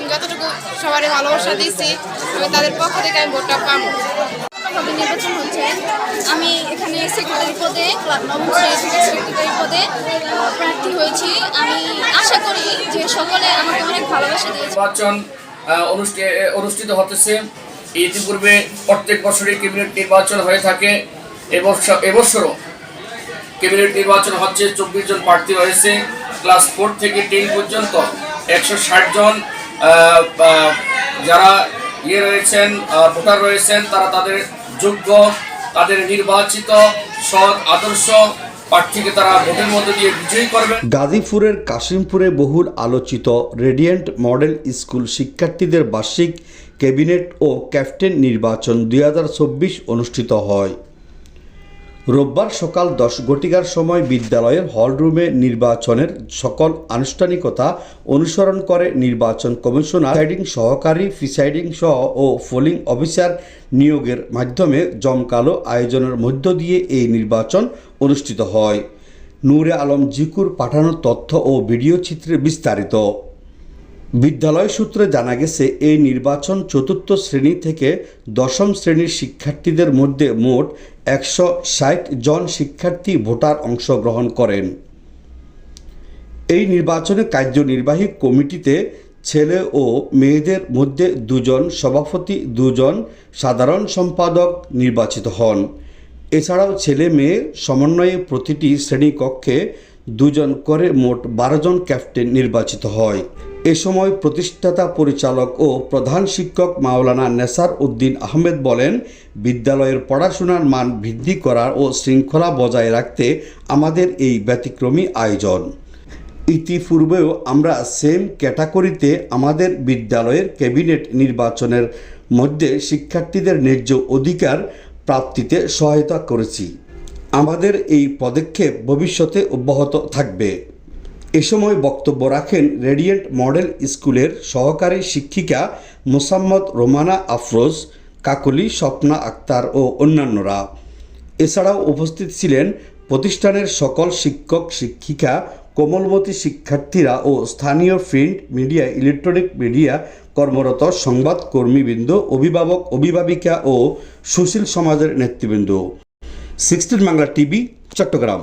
আমি যতটুকু সবারই ভালোবাসা দিয়েছি আমি তাদের পক্ষ থেকে আমি ভোটটা পাবো। নির্বাচন হচ্ছে? আমি এখানে সেক্রেটারি পদে নবম সেক্রেটারি পদে প্রার্থী হয়েছি। আমি আশা করি যে সকলে আমাকে অনেক ভালোবাসা দিয়েছে। নির্বাচন অনুষ্ঠিত হতেছে। ইতিপূর্বে প্রত্যেক বছরই ক্যাবিনেট নির্বাচন হয়ে থাকে। এবছর এবছরও ক্যাবিনেট নির্বাচন হচ্ছে। চব্বিশ জন প্রার্থী রয়েছে। ক্লাস ফোর থেকে টেন পর্যন্ত একশো ষাট জন যারা ইয়ে রয়েছেন ভোটার রয়েছেন, তারা তাদের যোগ্য, তাদের নির্বাচিত সৎ, আদর্শ প্রার্থীকে তারা ভোটের মধ্যে দিয়ে করবেন। গাজীপুরের কাশিমপুরে বহুল আলোচিত রেডিয়েন্ট মডেল স্কুল শিক্ষার্থীদের বার্ষিক ক্যাবিনেট ও ক্যাপ্টেন নির্বাচন দুই হাজার চব্বিশ অনুষ্ঠিত হয়। রোববার সকাল দশ ঘটিকার সময় বিদ্যালয়ের হলরুমে নির্বাচনের সকল আনুষ্ঠানিকতা অনুসরণ করে নির্বাচন কমিশনার, প্রিসাইডিং সহকারী, প্রিসাইডিং সহ ও পোলিং অফিসার নিয়োগের মাধ্যমে জমকালো আয়োজনের মধ্য দিয়ে এই নির্বাচন অনুষ্ঠিত হয়। নূরে আলম জিকুর পাঠানো তথ্য ও ভিডিও চিত্রে বিস্তারিত। বিদ্যালয় সূত্রে জানা গেছে, এই নির্বাচন চতুর্থ শ্রেণি থেকে দশম শ্রেণির শিক্ষার্থীদের মধ্যে মোট একশো ষাট জন শিক্ষার্থী ভোটার অংশগ্রহণ করেন। এই নির্বাচনে কার্যনির্বাহী কমিটিতে ছেলে ও মেয়েদের মধ্যে দুজন সভাপতি, দুজন সাধারণ সম্পাদক নির্বাচিত হন। এছাড়াও ছেলে মেয়ে সমন্বয়ে প্রতিটি শ্রেণীকক্ষে দুজন করে মোট বারো জন ক্যাপ্টেন নির্বাচিত হয়। এ সময় প্রতিষ্ঠাতা পরিচালক ও প্রধান শিক্ষক মাওলানা নেসার উদ্দিন আহমেদ বলেন, বিদ্যালয়ের পড়াশোনার মান বৃদ্ধি করার ও শৃঙ্খলা বজায় রাখতে আমাদের এই ব্যতিক্রমী আয়োজন। ইতিপূর্বেও আমরা সেম ক্যাটাগরিতে আমাদের বিদ্যালয়ের ক্যাবিনেট নির্বাচনের মধ্যে শিক্ষার্থীদের ন্যায্য অধিকার প্রাপ্তিতে সহায়তা করেছি। আমাদের এই পদক্ষেপ ভবিষ্যতে অব্যাহত থাকবে। এ সময় বক্তব্য রাখেন রেডিয়েন্ট মডেল স্কুলের সহকারী শিক্ষিকা মোসাম্মদ রোমানা আফরোজ, কাকলি স্বপ্না আক্তার ও অন্যান্যরা। এছাড়াও উপস্থিত ছিলেন প্রতিষ্ঠানের সকল শিক্ষক, শিক্ষিকা কোমলমতী শিক্ষার্থীরা ও স্থানীয় প্রিন্ট মিডিয়া, ইলেকট্রনিক মিডিয়া কর্মরত সংবাদ কর্মীবৃন্দ, অভিভাবক, অভিভাবিকা ও সুশীল সমাজের নেতৃবৃন্দ। Sixteen Bangla TV, Chattogram.